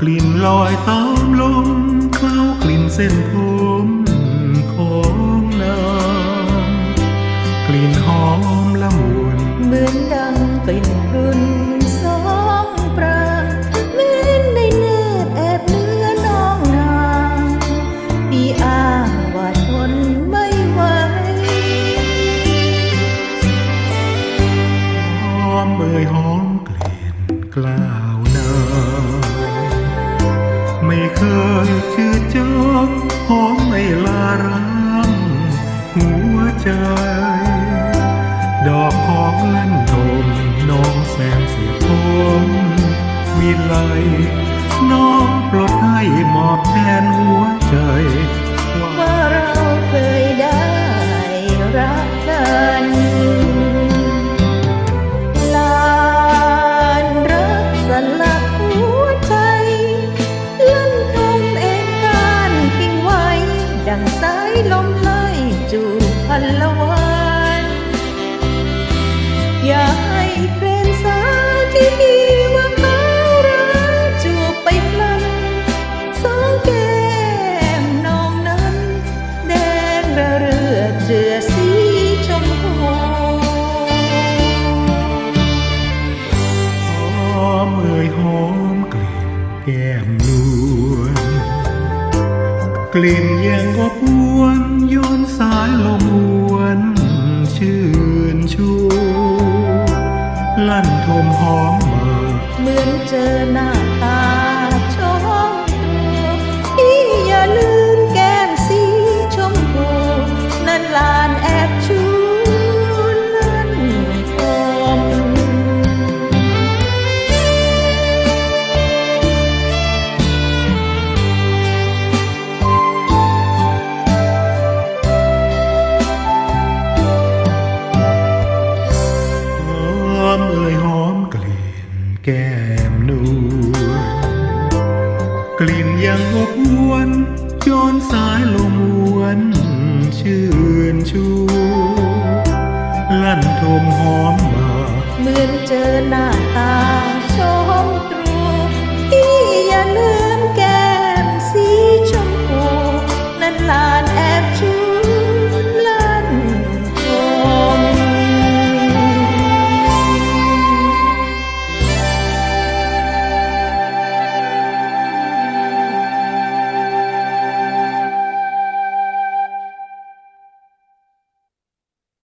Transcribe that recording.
กลิ่นลอยตามลมเข้ากลิ่นเส้นผมของนางกลิ่นหอมละมุนเหมือนดังกลิ่นพรุนสองปราเหมือนในเนตรแอบเนื้อน้องนางปีอ้างว่าทนไม่ไหวหอมเบยหอมกลิ่นกล้า เคยชื่อจองหอมไม่ลาร้างหัวใจ ดอกของเล่นโดมน้องแสงเสียทมวิไลน้องันละวันอย่าให้เกรนสาวที่มีว่าเขารักจูบไปพลันสองแก้มน้องนั้น แดงระเรือเจือสีชมพูหอมเอ่ยหอมกลิ่นแก้ม กลิ่นยังก็พวนโยนสายลมวนชื่นชูลั่นทมหอมมาเหมือนเจอหน้า กลิ่นยังอบอวนย้อนสายลมวนชื่นชูลั่นทมหอมมาเหมือนเจอหน้าตาชมตรูพี่อย่าลืมแก้มสีชมพูนั้นลาย